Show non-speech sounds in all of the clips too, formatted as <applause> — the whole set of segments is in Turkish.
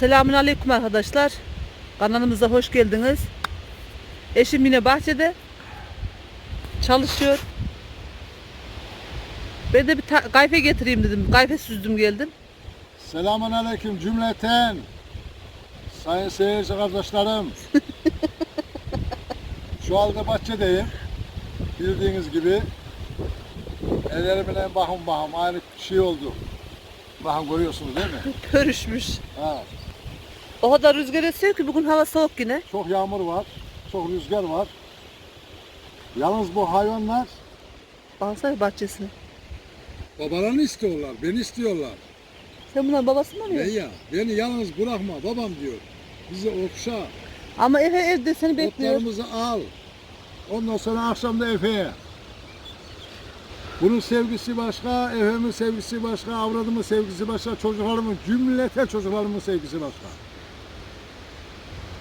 Selamun Aleyküm arkadaşlar. Kanalımıza hoş geldiniz. Eşim yine bahçede çalışıyor. Ben de bir kayfe getireyim dedim. Kayfe süzdüm geldim. Selamun aleyküm cümleten. Sayın seyirci kardeşlerim. <laughs> Şu anda bahçedeyim. Bildiğiniz gibi. Ellerimle bakın bakın aynı şey oldu. Bakın görüyorsunuz değil mi? Pörüşmüş. Ha, O kadar rüzgar esiyor ki bugün hava soğuk yine. çok yağmur var. Çok rüzgar var. Yalnız bu hayvanlar Baksana bahçesine. babalarını istiyorlar. Beni istiyorlar. Sen bunların babası mı Ne oluyorsun? ya? Beni yalnız bırakma babam diyor. Bizi okşa. Ama Efe evde seni bekliyor. Otlarımızı al. Ondan sonra akşam da Efe'ye. Bunun sevgisi başka, Efe'min sevgisi başka, avradımın sevgisi başka, çocuklarımın, cümleten çocuklarımın sevgisi başka.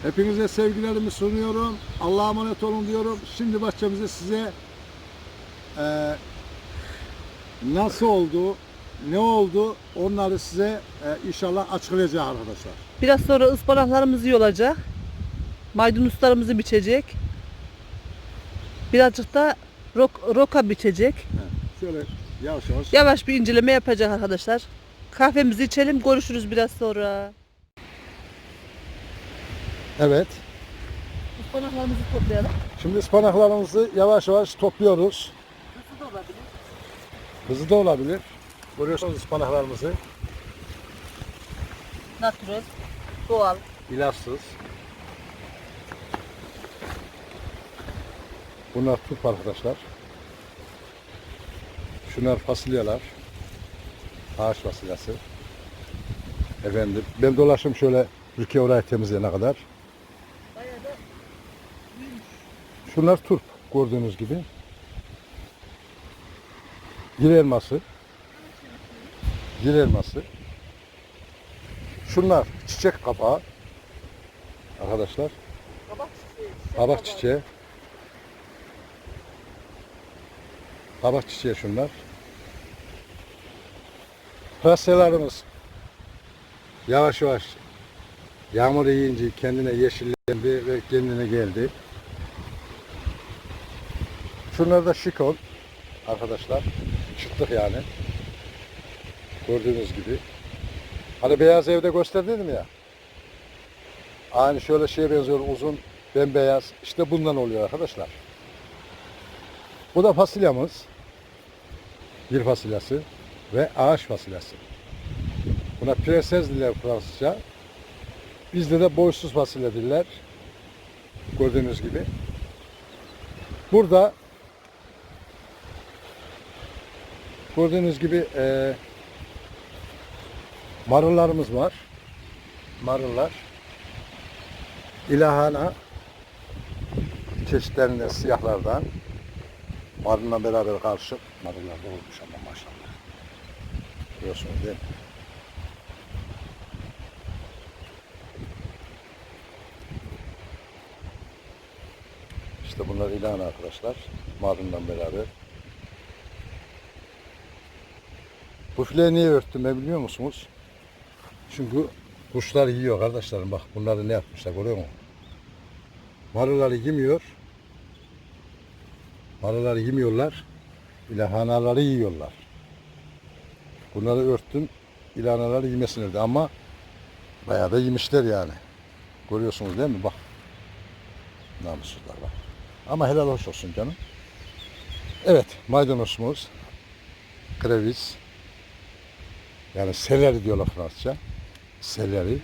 Hepinize sevgilerimi sunuyorum. Allah'a emanet olun diyorum. Şimdi bahçemize size eee, nasıl oldu, ne oldu onları size eee, inşallah açıklayacağım arkadaşlar. Biraz sonra ıspanaklarımız iyi olacak. Maydanozlarımızı biçecek. Birazcık da rok- roka biçecek. Şöyle yavaş yavaş. Yavaş bir inceleme yapacak arkadaşlar. Kahvemizi içelim, görüşürüz biraz sonra. Evet. Ispanaklarımızı toplayalım. Şimdi ıspanaklarımızı yavaş yavaş topluyoruz. Nasıl da olabilir? Hızlı da olabilir. Görüyorsunuz ıspanaklarımızı. Natural, doğal. İlaçsız. Bunlar turp arkadaşlar. Şunlar fasulyeler. Ağaç fasulyesi. Efendim ben dolaşım şöyle ülke orayı temizleyene kadar. Bayağı da Şunlar turp gördüğünüz gibi. Gir elması. Gir elması. Şunlar çiçek kapağı. Arkadaşlar kabak çiçeği. kabak çiçeği. Kabak çiçeği şunlar. Pırasalarımız yavaş yavaş yağmur yiyince kendine yeşillendi ve kendine geldi. Şunlar da şikon arkadaşlar. Çıktık yani. Gördüğünüz gibi. Hani beyaz evde gösterdim ya. Aynı şöyle şeye benziyor uzun bembeyaz. İşte bundan oluyor arkadaşlar. Bu da fasulyamız. Bir fasulyası ve ağaç fasulyası. Buna prenses diller Fransızca. Bizde de boysuz fasulye diller. Gördüğünüz gibi. Burada gördüğünüz gibi eee marullarımız var. Marullar. İlahana çeşitlerinden siyahlardan marulla beraber karışık marullar da olmuş ama maşallah. Görüyorsunuz değil mi? İşte bunlar ilahana arkadaşlar. Marulla beraber. Bu fileyi niye örttüm ben biliyor musunuz? Çünkü kuşlar yiyor kardeşlerim bak bunları ne yapmışlar görüyor musun? Marıları yemiyor. Marıları yemiyorlar. İlahanaları yiyorlar. Bunları örttüm. İlahanaları yemesinler de ama bayağı da yemişler yani. Görüyorsunuz değil mi? Bak. Namussuzlar bak. Ama helal hoş olsun canım. Evet maydanozumuz. Kreviz. Yani seleri diyorlar Fransızca. Seleri.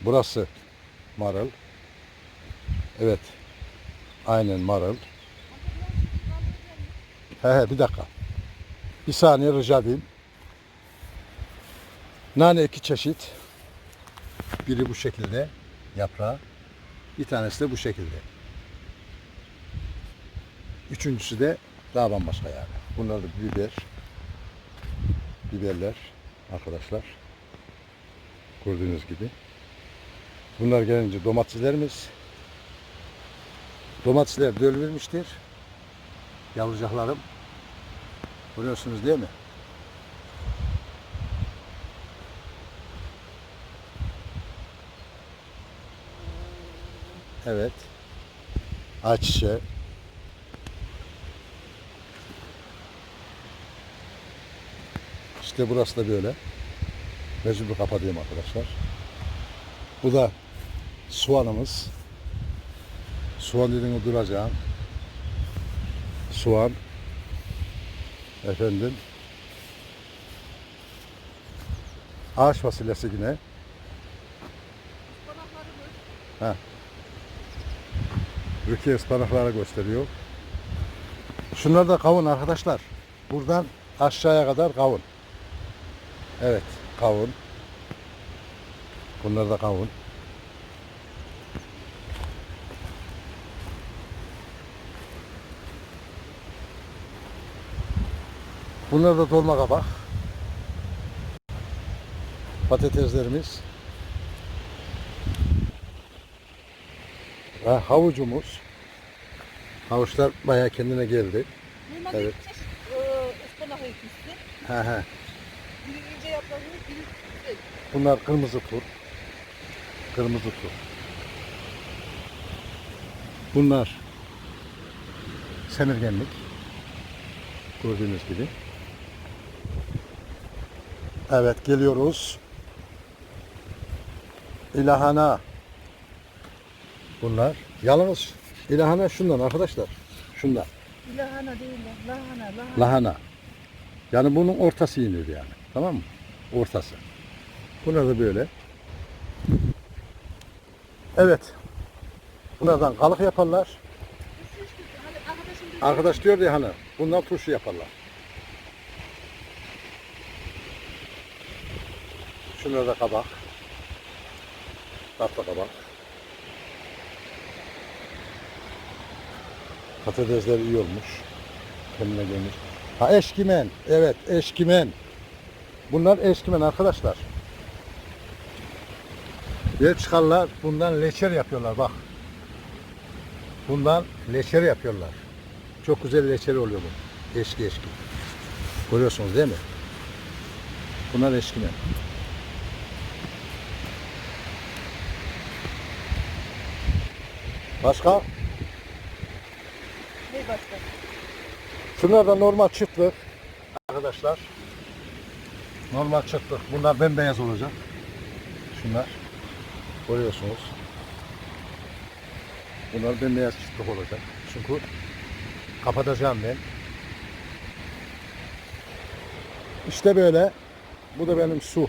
Burası marul. Evet. Aynen marul. He he bir dakika. Bir saniye rica edeyim. Nane iki çeşit. Biri bu şekilde yaprağı. Bir tanesi de bu şekilde. Üçüncüsü de daha bambaşka yani. Bunlar da biber biberler arkadaşlar. Gördüğünüz gibi. Bunlar gelince domateslerimiz. Domatesler dölülmüştür. Yavrucaklarım. Görüyorsunuz değil mi? Evet. Ayçiçeği. İşte burası da böyle. Mecbur kapatayım arkadaşlar. Bu da soğanımız. Soğan dediğimi duracağım. Soğan. Efendim. Ağaç fasulyesi yine. Ha. Rukiye ıspanakları gösteriyor. Şunlar da kavun arkadaşlar. Buradan aşağıya kadar kavun. Evet kavun. Bunlar da kavun. Bunlar da dolma kabak. Patateslerimiz. Ve havucumuz. Havuçlar bayağı kendine geldi. Evet. He he. Biri ince yapraklı, biri güzel. Bunlar kırmızı tur. Kırmızı tur. Bunlar semirgenlik. Gördüğünüz gibi. Evet geliyoruz. İlahana. Bunlar. Yalnız ilahana şundan arkadaşlar. Şundan. Lahana değil lan, lahana, lahana. Lahana. Yani bunun ortası yenir yani. Tamam mı? Ortası. Bunlar da böyle. Evet. Bunlardan kalık yaparlar. Arkadaş diyor ya hani bundan turşu yaparlar. Şunlar da kabak. Tatlı kabak. Patatesler iyi olmuş. Kendine gelmiş. Ha eşkimen. Evet eşkimen. Bunlar eşkimen arkadaşlar. Belçikalılar bundan leçer yapıyorlar bak. Bundan leçer yapıyorlar. Çok güzel leçeri oluyor bu. Eşki eşki. Görüyorsunuz değil mi? Bunlar eşkimen. Başka? ne başka? Şunlar da normal çıtlık. Arkadaşlar. Normal çıtlık. Bunlar bembeyaz olacak. Şunlar. Görüyorsunuz. Bunlar bembeyaz çıtlık olacak. Çünkü kapatacağım ben. İşte böyle. Bu da benim su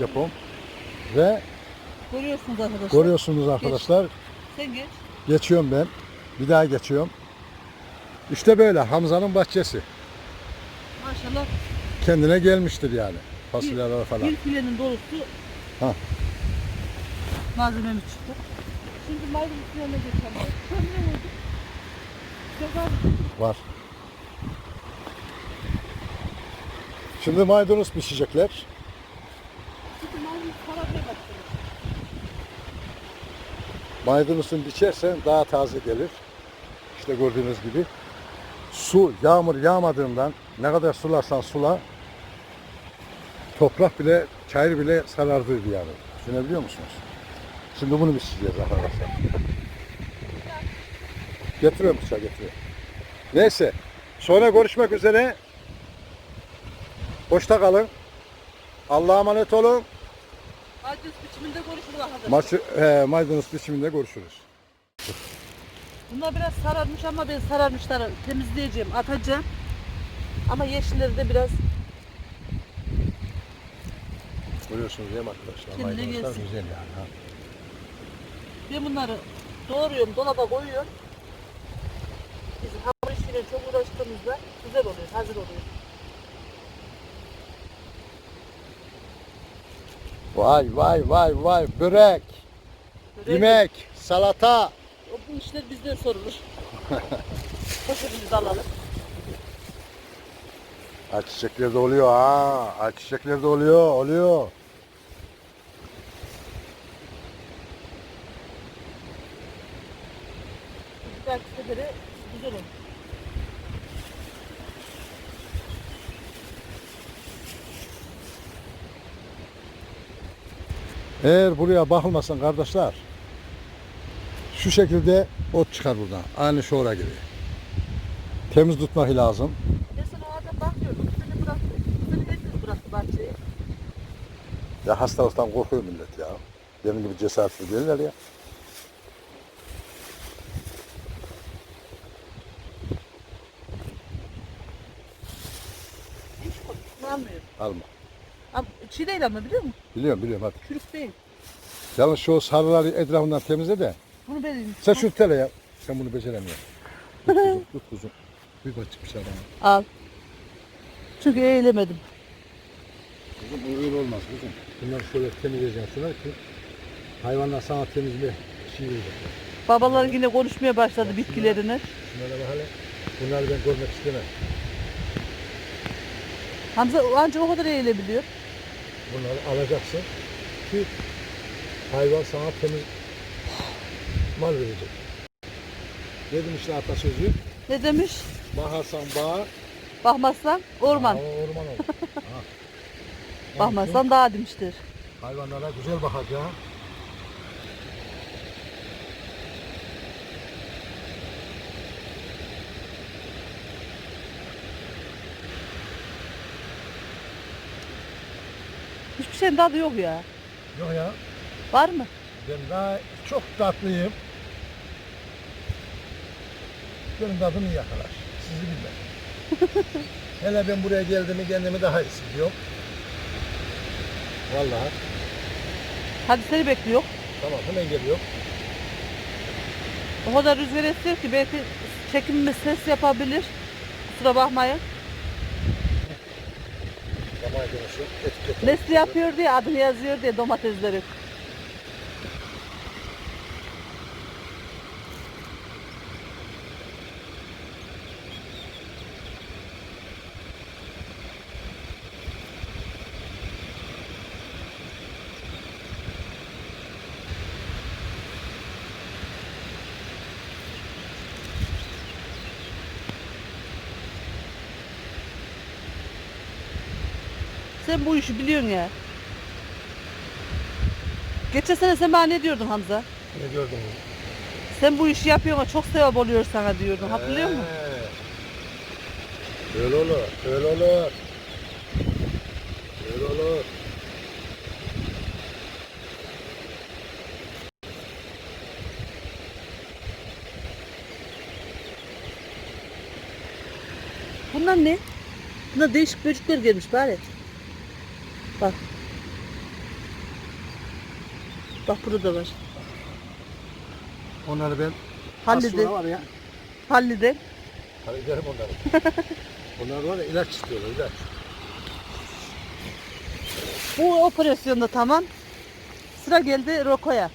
yapım. Ve Görüyorsunuz arkadaşlar. görüyorsunuz arkadaşlar. Sen geç. Geçiyorum ben. Bir daha geçiyorum. İşte böyle Hamza'nın bahçesi. Maşallah Kendine gelmiştir yani. Fasulyeler falan. bir filenin dolusu Ha. Malzememiz çıktı. Şimdi maydanoz fileline geçelim. Sen ne oldu? Var. Şimdi maydanoz pişecekler. şimdi maydanoz kararmaya başladı. Maydanozun biçersen daha taze gelir. İşte gördüğünüz gibi. Su, yağmur yağmadığından ne kadar sularsan sula toprak bile, çayır bile sarardıydı yani. Düşünebiliyor musunuz? Şimdi bunu biçeceğiz arkadaşlar. Getiriyorum bıçağı getiriyorum. Neyse. Sonra görüşmek üzere. Hoşça kalın. Allah'a emanet olun. Maydanoz biçiminde konuşuruz arkadaşlar. Maçı, he, maydanoz biçiminde görüşürüz. Bunlar biraz sararmış ama ben sararmışları temizleyeceğim, atacağım. Ama yeşilleri de biraz Görüyorsunuz değil mi arkadaşlar? Kendine Maydanozlar gelsin. güzel yani. Ha. Ben bunları doğruyorum, dolaba koyuyorum. Biz hamur işiyle çok uğraştığımızda güzel oluyor, hazır oluyor. Vay vay vay vay börek, Börek- yemek, salata. O bu işler bizden sorulur. <laughs> Poşetimizi alalım. Ayçiçekler de oluyor ha. Ayçiçekler de oluyor, oluyor. Dahaki sefere güzel olur. Eğer buraya bakılmasın kardeşler, Şu şekilde ot çıkar buradan. Aynı şu ora gibi. Temiz tutmak lazım. Geçen o adam bakıyordum. Bu sene bıraktı. Herkes bıraktı bahçeyi. Ya hastalıktan korkuyor millet ya. Benim gibi cesaretli değiller ya. Çiğ değil ama biliyor musun? Biliyorum biliyorum hadi. Çürük değil. Yalnız şu sarıları etrafından temizle de. Bunu ben Sen şu tele yap. Sen bunu beceremiyorsun. Tut kuzum. <laughs> Tut kuzum. Bir şey bana. Al. Çünkü eğilemedim. Kuzum bu öyle olmaz kuzum. Bunları şöyle temizleyeceksin şunları ki hayvanlar sana temizle şey verecek. Babalar yine konuşmaya başladı bitkilerini. Şunlara bak hele. Bunları ben görmek istemem. Hamza ancak o kadar eğilebiliyor. Bunları alacaksın ki hayvan sana temiz mal verecek. Dedim işte atasözü. Ne demiş? Baharsan bağ, Bakmazsan orman. Aa, orman olur. <laughs> Bakmazsan dağ demiştir. Hayvanlara güzel bakacağım. Şeyin tadı yok ya. Yok ya. Var mı? Ben daha çok tatlıyım. Benim tadımı yakalar. Sizi bilmem. <laughs> Hele ben buraya geldiğimi kendimi daha iyi hissediyorum. Vallahi. Hadi seni bekliyor. Tamam hemen geliyor. O kadar rüzgar esiyor ki belki çekimime ses yapabilir. Kusura bakmayın. Nesli yapıyor diye adını yazıyor diye domatesleri. Sen bu işi biliyorsun ya. Geçen sene sen bana ne diyordun Hamza? Ne gördün? Sen bu işi yapıyorsun çok sevap oluyor sana diyordun. Hatırlıyor musun? Öyle olur. Öyle olur. Öyle olur. Bunlar ne? Bunlar değişik böcekler gelmiş bari. Bak. Bak burada da var. Onları ben Hallide. Var ya. Hallide. Hadi gidelim onları. <laughs> Onlar var ya ilaç istiyorlar ilaç. Bu operasyonda tamam. Sıra geldi Roko'ya.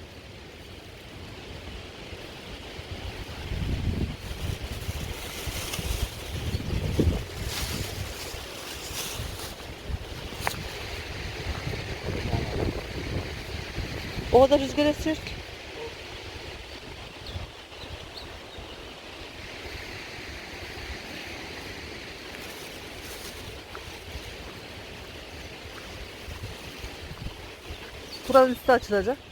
O kadar rüzgar esiyor ki. Buranın üstü açılacak.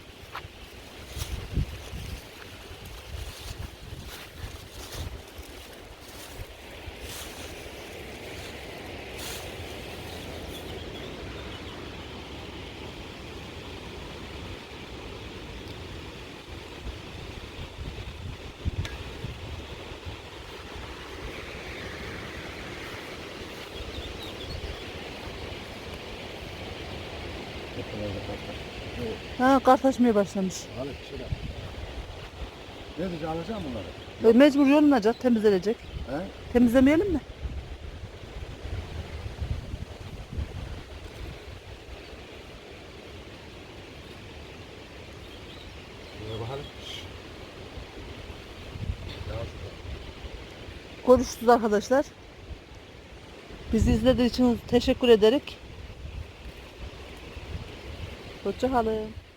Ha kar taşmaya başlamış. Hadi. Ne diyeceğim alacağım bunları. E, mecbur yolunacak, temizlenecek. He? Temizlemeyelim mi? Görüşürüz arkadaşlar. Bizi izlediğiniz için teşekkür ederek. Hoşçakalın.